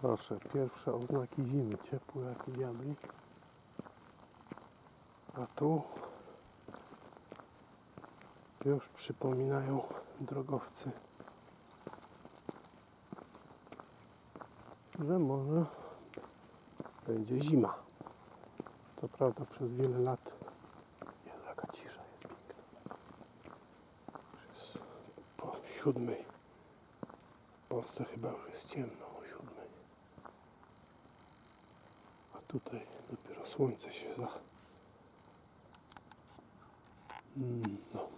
Proszę, pierwsze oznaki zimy, ciepłe jak diabli. A tu już przypominają drogowcy, że może będzie zima. Co prawda przez wiele lat Jezu, jaka cisza jest piękna. Już jest po siódmej. W Polsce chyba już jest ciemno o siódmej. A tutaj dopiero słońce się za... Mm, no.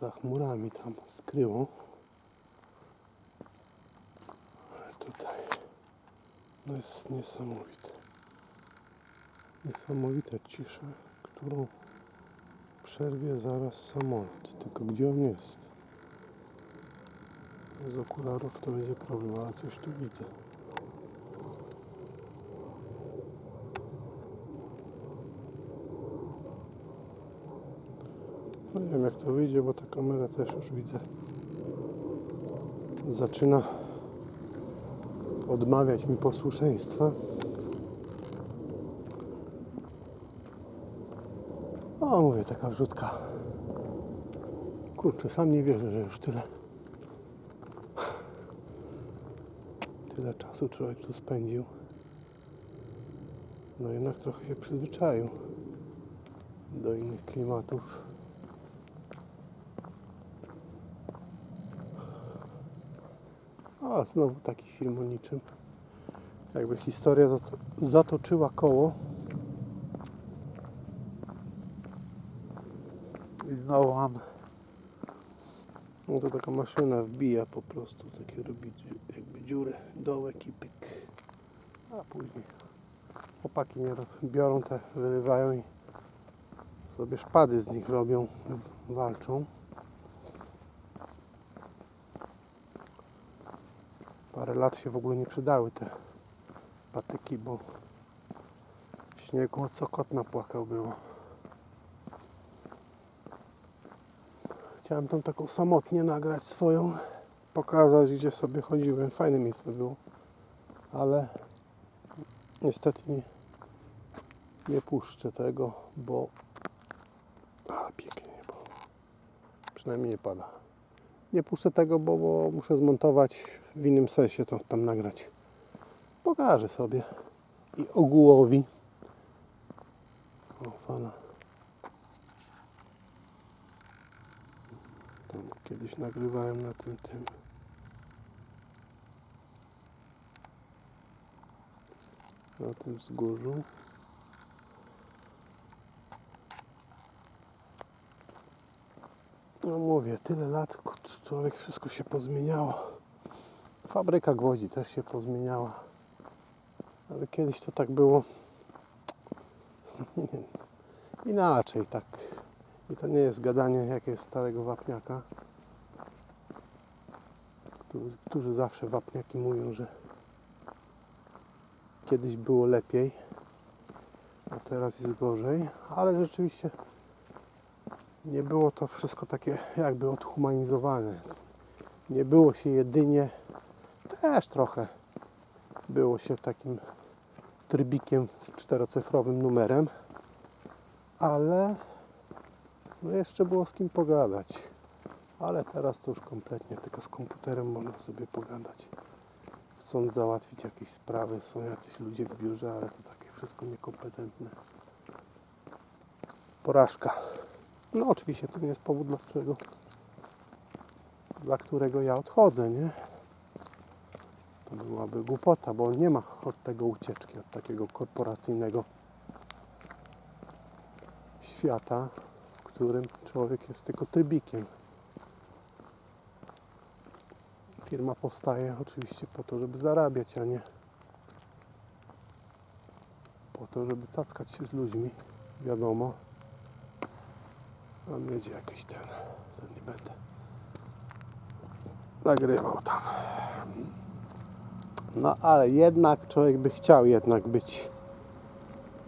Za chmurami tam skryło. Ale tutaj no jest niesamowite. Niesamowita cisza, którą przerwie zaraz samolot. Tylko gdzie on jest? Z okularów to będzie problem, ale coś tu widzę. Nie wiem jak to wyjdzie, bo ta kamera też już widzę. Zaczyna odmawiać mi posłuszeństwa. O, mówię, taka wrzutka. Kurczę, sam nie wierzę, że już tyle. Tyle czasu człowiek tu spędził. No jednak trochę się przyzwyczaił do innych klimatów. A, znowu taki film o niczym. Jakby historia zato- zatoczyła koło. I znowu mam. No to taka maszyna wbija po prostu, takie robi jakby dziury, dołek i pyk. A później chłopaki nieraz biorą te, wyrywają i sobie szpady z nich robią, walczą. Parę lat się w ogóle nie przydały te patyki, bo śniegu co kot napłakał było. Chciałem tą taką samotnie nagrać swoją, pokazać gdzie sobie chodziłem. Fajne miejsce było, ale niestety nie, nie puszczę tego, bo ale pięknie, bo przynajmniej nie pada. Nie puszczę tego, bo, bo muszę zmontować w innym sensie to tam nagrać. Pokażę sobie i ogółowi. O, fala. Tam kiedyś nagrywałem na tym tym. Na tym wzgórzu. No mówię, tyle lat, człowiek wszystko się pozmieniało. Fabryka gwoździ też się pozmieniała. Ale kiedyś to tak było inaczej, tak. I to nie jest gadanie jakiegoś starego wapniaka, którzy, którzy zawsze wapniaki mówią, że kiedyś było lepiej, a teraz jest gorzej, ale rzeczywiście nie było to wszystko takie jakby odhumanizowane. Nie było się jedynie, też trochę było się takim trybikiem z czterocyfrowym numerem, ale no jeszcze było z kim pogadać. Ale teraz to już kompletnie tylko z komputerem można sobie pogadać. Chcąc załatwić jakieś sprawy, są jacyś ludzie w biurze, ale to takie wszystko niekompetentne. Porażka. No oczywiście to nie jest powód, dla którego, dla którego ja odchodzę, nie? To byłaby głupota, bo nie ma od tego ucieczki, od takiego korporacyjnego świata, w którym człowiek jest tylko trybikiem. Firma powstaje oczywiście po to, żeby zarabiać, a nie po to, żeby cackać się z ludźmi, wiadomo. Tam jedzie jakiś ten, to nie będę nagrywał tam. No ale jednak człowiek by chciał jednak być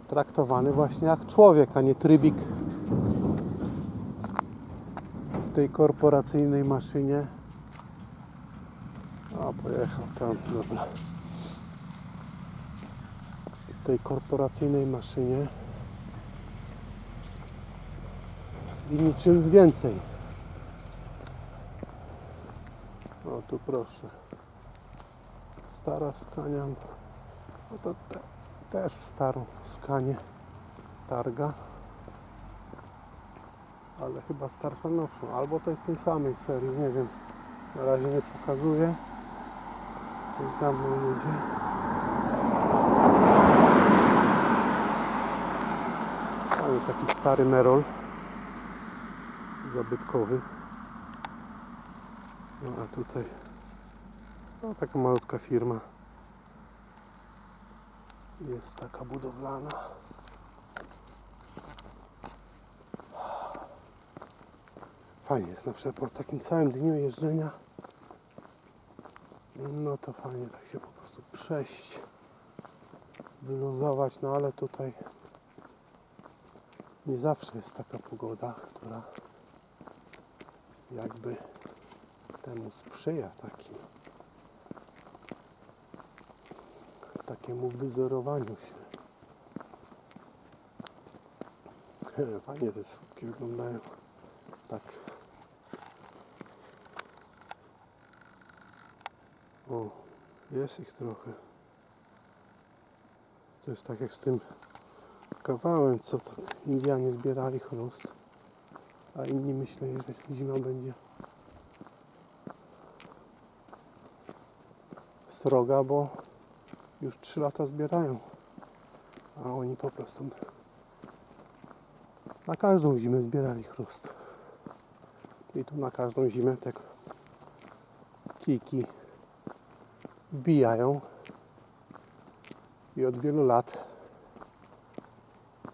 traktowany właśnie jak człowiek, a nie trybik w tej korporacyjnej maszynie A pojechał tam, dobra. W tej korporacyjnej maszynie i niczym więcej. O tu proszę. Stara skania. No to te, też starą skanię targa. Ale chyba starsza nowszą. Albo to jest tej samej serii, nie wiem. Na razie nie pokazuje. Coś za mną jedzie. Taki stary Merol. Zabytkowy. No a tutaj no, taka malutka firma. Jest taka budowlana. Fajnie jest na przykład po takim całym dniu jeżdżenia. No to fajnie tak się po prostu przejść, wyluzować, no ale tutaj nie zawsze jest taka pogoda, która jakby temu sprzyja takim takiemu wyzorowaniu się. Fajnie te słupki wyglądają tak. O, jest ich trochę. To jest tak jak z tym kawałem, co tak Indianie zbierali chrust, a inni myśleli, że zima będzie sroga, bo już 3 lata zbierają, a oni po prostu na każdą zimę zbierali chrust. I tu na każdą zimę te kijki wbijają i od wielu lat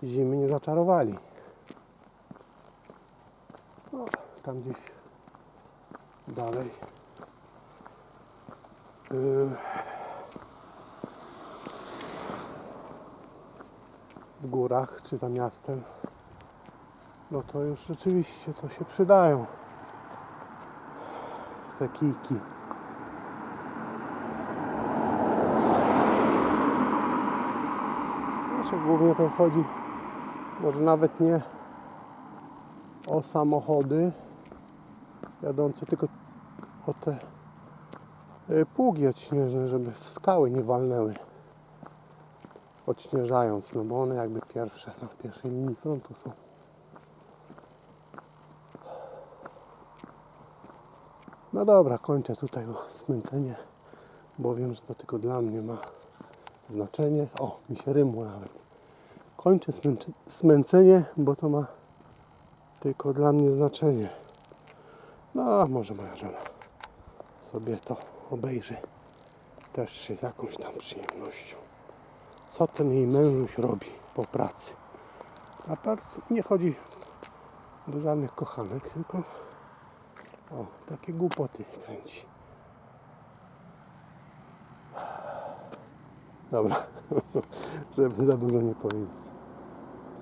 zimy nie zaczarowali. No, tam gdzieś dalej. Yy, w górach czy za miastem, no to już rzeczywiście to się przydają. Te kijki. Znaczy głównie to chodzi może nawet nie o samochody jadące, tylko o te y, pługi odśnieżne, żeby w skały nie walnęły odśnieżając, no bo one jakby pierwsze na pierwszej linii frontu są. No dobra, kończę tutaj smęcenie, bo wiem, że to tylko dla mnie ma znaczenie. O, mi się rymło nawet. Kończę smęcenie, bo to ma tylko dla mnie znaczenie. No, może moja żona sobie to obejrzy też z jakąś tam przyjemnością co ten jej mężuś robi po pracy. A bardzo nie chodzi do żadnych kochanek, tylko o, takie głupoty kręci. Dobra, żeby za dużo nie powiedzieć.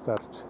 Starczy.